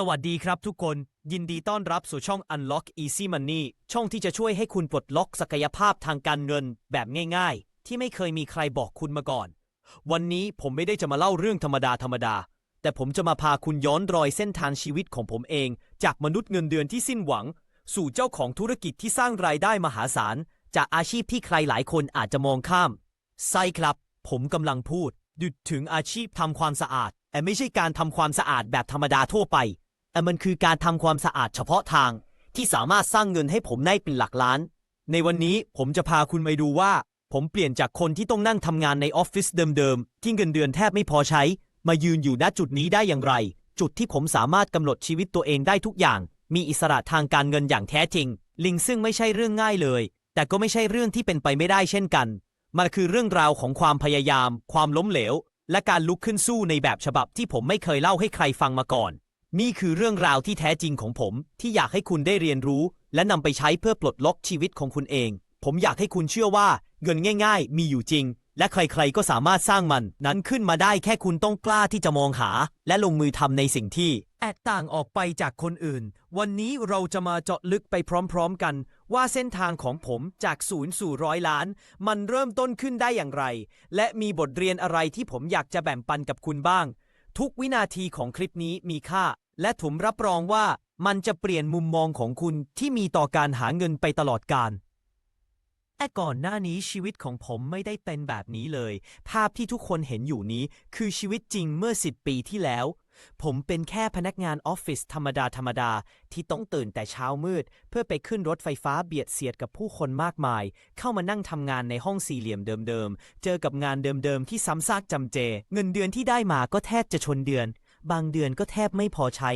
สวัสดีครับทุกคน ยินดีต้อนรับสู่ช่อง Unlock Easy Money ช่องที่จะช่วยให้คุณปลดล็อกศักยภาพทางการเงินแบบง่ายๆ ที่ไม่เคยมีใครบอกคุณมาก่อน วันนี้ผมไม่ได้จะมาเล่าเรื่องธรรมดาธรรมดา แต่ผมจะมาพาคุณย้อนรอยเส้นทางชีวิตของผมเอง จากมนุษย์เงินเดือนที่สิ้นหวัง สู่เจ้าของธุรกิจที่สร้างรายได้มหาศาล จากอาชีพที่ใครหลายคนอาจจะมองข้ามใช่ครับ ผมกำลังพูดดุดถึงอาชีพทำความสะอาดแต่ไม่ใช่การทำความสะอาดแบบธรรมดาทั่วไป แต่มันคือการทำความสะอาดเฉพาะทาง ที่สามารถสร้างเงินให้ผมได้เป็นหลักล้าน ในวันนี้ผมจะพาคุณไปดูว่า ผมเปลี่ยนจากคนที่ต้องนั่งทำงานในออฟฟิศเดิมๆ ที่เงินเดือนแทบไม่พอใช้ มายืนอยู่ณจุดนี้ได้อย่างไร จุดที่ผมสามารถกำหนดชีวิตตัวเองได้ทุกอย่าง มีอิสระทางการเงินอย่างแท้จริง ลิงซึ่งไม่ใช่เรื่องง่ายเลย แต่ก็ไม่ใช่เรื่องที่เป็นไปไม่ได้เช่นกันมันคือเรื่องราวของความพยายาม ความล้มเหลว และการลุกขึ้นสู้ในแบบฉบับที่ผมไม่เคยเล่าให้ใครฟังมาก่อน นี่คือเรื่องราวที่แท้จริงของผมที่อยากให้คุณได้เรียนรู้ และนำไปใช้เพื่อปลดล็อกชีวิตของคุณเอง ผมอยากให้คุณเชื่อว่า เงินง่าย ๆ มีอยู่จริง และใครๆก็สามารถสร้างมันนั้นขึ้นมาได้แค่คุณต้องกล้าที่จะมองหา และลงมือทำในสิ่งที่ แตกต่างออกไปจากคนอื่น วันนี้เราจะมาเจาะลึกไปพร้อมๆกัน ว่าเส้นทางของผมจากศูนย์สู่ร้อยล้าน มันเริ่มต้นขึ้นได้อย่างไร และมีบทเรียนอะไรที่ผมอยากจะแบ่งปันกับคุณบ้าง ทุกวินาทีของคลิปนี้มีค่า และผมรับรองว่ามันจะเปลี่ยนมุมมองของคุณที่มีต่อการหาเงินไปตลอดกาลแต่ก่อนหน้านี้ชีวิตของผมไม่ได้เป็นแบบนี้เลย ภาพที่ทุกคนเห็นอยู่นี้คือชีวิตจริงเมื่อ10ปีที่แล้ว ผมเป็นแค่พนักงานออฟฟิศธรรมดาธรรมดาที่ต้องตื่นแต่เช้ามืด เพื่อไปขึ้นรถไฟฟ้าเบียดเสียดกับผู้คนมากมาย เข้ามานั่งทำงานในห้องสี่เหลี่ยมเดิมๆ เจอกับงานเดิมๆที่ซ้ำซากจำเจ เงินเดือนที่ได้มาก็แทบจะชนเดือน บางเดือนก็แทบไม่พอใช้